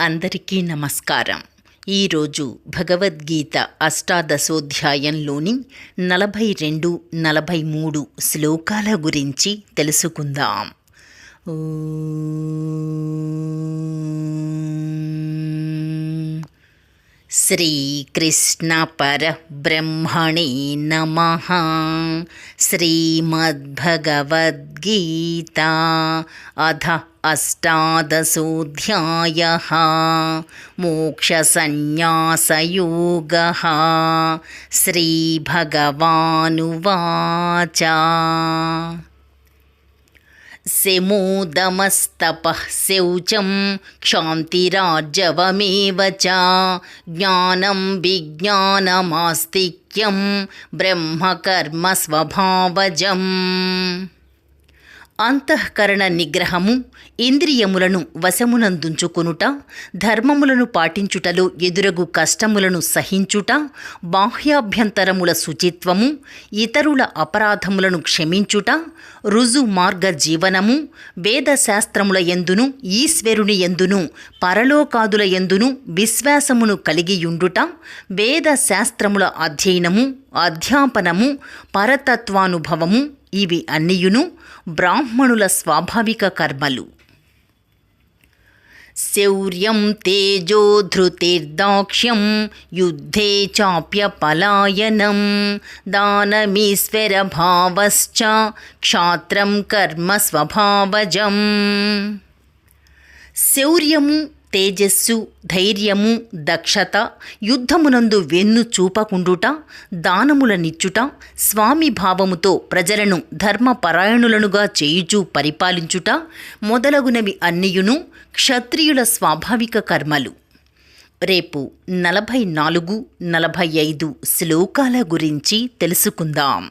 అందరికీ నమస్కారం. ఈరోజు భగవద్గీత అష్టాదశోధ్యాయంలోని నలభై రెండు నలభై మూడు శ్లోకాల గురించి తెలుసుకుందాం. ఓ श्रीकृष्णपरब्रह्मणे नमः। श्रीमद्भगवद्गीता अध अष्टादशोऽध्यायः। मोक्षसंन्यासयोगः श्रीभगवानुवाच। శమోదమస్తపः శౌచం క్షాంతిరాజవమేవ చ జ్ఞానం విజ్ఞానమాస్తిక్యం బ్రహ్మకర్మ స్వభావజం అంతఃకరణ నిగ్రహము ఇంద్రియములను వశమునందుంచుకొనుట ధర్మములను పాటించుటలో ఎదురగు కష్టములను సహించుట బాహ్యాభ్యంతరముల శుచిత్వము ఇతరుల అపరాధములను క్షమించుట రుజు మార్గ జీవనము వేదశాస్త్రముల ఎందును ఈశ్వరుని ఎందును పరలోకాదుల ఎందును విశ్వాసమును కలిగియుండుట వేద శాస్త్రముల అధ్యయనము అధ్యాపనము పరతత్వానుభవము ఇవి అన్నియును బ్రాహ్మణుల స్వాభావిక కర్మలు. శౌర్యం తేజో ధృతిర్దాక్ష్యం యుద్ధే చాప్యపలాయనం దానమీశ్వర భావశ్చ క్షాత్రం కర్మ స్వభావజం. శౌర్యము తేజస్సు ధైర్యము దక్షత యుద్ధమునందు వెన్ను చూపకుండుట దానములనిచ్చుట స్వామి భావముతో ప్రజలను ధర్మపరాయణులనుగా చేయుచూ పరిపాలించుట మొదలగునవి అన్నియును క్షత్రియుల స్వాభావిక కర్మలు. రేపు నలభై నాలుగు నలభై ఐదు శ్లోకాల గురించి తెలుసుకుందాం.